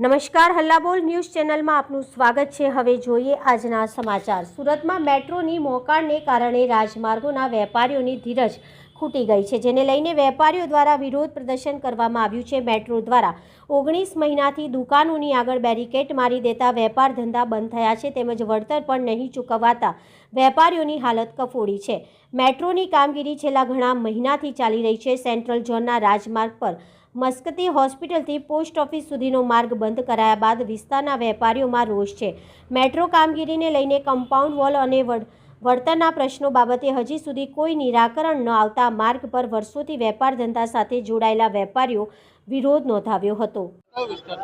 નમસ્કાર, હલ્લાબોલ ન્યૂઝ ચેનલમાં આપનું સ્વાગત છે. હવે જોઈએ આજના સમાચાર. સુરતમાં મેટ્રોની મોકાણને કારણે રાજમાર્ગોના વેપારીઓની ધીરજ ખૂટી ગઈ છે, જેને લઈને વેપારીઓ દ્વારા વિરોધ પ્રદર્શન કરવામાં આવ્યું છે. મેટ્રો દ્વારા ઓગણીસ મહિનાથી દુકાનોની આગળ બેરિકેટ મારી દેતા વેપાર ધંધા બંધ થયા છે, તેમજ વળતર પણ નહીં ચૂકવાતા વેપારીઓની હાલત કફોડી છે. મેટ્રોની કામગીરી છેલ્લા ઘણા મહિનાથી ચાલી રહી છે. સેન્ટ્રલ ઝોનના રાજમાર્ગ પર મસ્કતી હોસ્પિટલથી પોસ્ટ ઓફિસ સુધીનો માર્ગ બંધ કરાયા બાદ વિસ્તારના વેપારીઓમાં રોષ છે. મેટ્રો કામગીરીને લઈને કમ્પાઉન્ડ વોલ અને વળતરના પ્રશ્નો બાબતે હજી સુધી કોઈ નિરાકરણ ન આવતા માર્ગ પર વર્ષોથી વેપાર ધંધા સાથે જોડાયેલા વેપારીઓ વિરોધ નોંધાવ્યો હતો.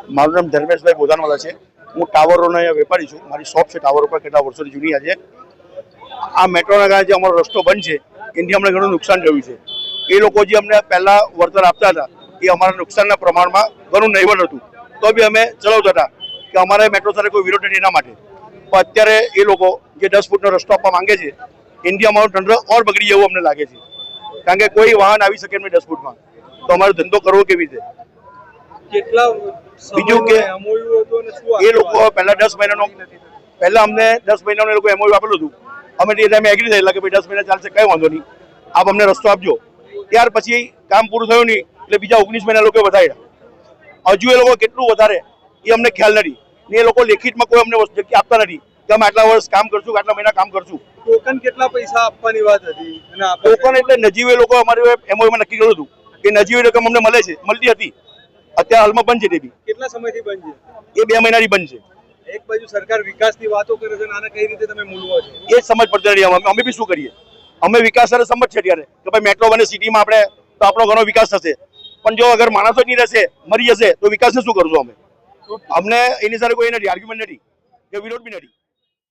મારું નામ ધર્મેશભાઈ બોધાનવાલા છે. હું ટાવરોનો વેપારી છું. મારી શોપ છે ટાવર ઉપર કેટલા વર્ષોથી જૂની છે આ મેટ્રોના કારણે જે અમારો રસ્તો બંધ છે એનાથી અમને ઘણું નુકસાન થયું છે. એ લોકો જે અમને પહેલાં વળતર આપતા હતા એ અમારા નુકસાનના પ્રમાણમાં ઘણું નહીવટ હતું. તો બી અમે ચલાવતા હતા કે અમારે મેટ્રો સાથે કોઈ વિરોધ નથી એના માટે. પણ અત્યારે એ લોકો જે દસ ફૂટનો રસ્તો આપવા માંગે છે ઇન્ડિયા અમારું તંત્ર ઓર બગડી જવું અમને લાગે છે. કારણ કે કોઈ વાહન આવી શકે નહીં દસ ફૂટમાં. તો અમારો ધંધો કરવો કેવી રીતે? કેટલા બીજું કે એ લોકો પહેલા દસ મહિનાનો પહેલા અમને દસ મહિનાનો એ લોકો એમઓયુ આપેલું હતું. અમે તે ટાઈમે એગ્રી થયેલા કે ભાઈ દસ મહિના ચાલશે કઈ વાંધો નહીં. આપ અમને રસ્તો આપજો. ત્યાર પછી કામ પૂરું થયું નહીં. એટલે બીજા ઓગણીસ મહિના લોકો વધાર્યા. હજુ એ લોકો કેટલું વધારે એ અમને ખ્યાલ નથી. ને એ લોકો લેખિતમાં કોઈ અમને વસ્તુ આપતા નથી કે અમે આટલા વર્ષ કામ કરશું આટલા મહિના કામ કરશું. ટોકન કેટલા પૈસા આપવાની વાત હતી? ટોકન એટલે નજીવે લોકો અમારે એમઓયુમાં નક્કી કર્યું હતું કે નજીવી રકમ અમને મળે છે મળતી હતી. અત્યારે હાલમાં બંધ છે તે બી. કેટલા સમયથી બંધ એ બે મહિનાથી બંધ છે. છે એક બાજુ સરકાર વિકાસની વાતો કરે છે આને કઈ રીતે તમે મૂલવો છો? એ સમજ પડતી નથી. અમે અમે બી શું કરીએ? અમે વિકાસ સાથે સમજ છે ત્યારે કે ભાઈ મેટ્રો બને સિટીમાં આપણે તો આપણો ઘણો વિકાસ થશે. પણ જો અગર માણસો જ નહીં રહેશે મરી જશે તો વિકાસને શું કરશું અમે? અમને એની સાથે કોઈ નથી આર્ગ્યુમેન્ટ નથી કે વિરોધ બી નથી.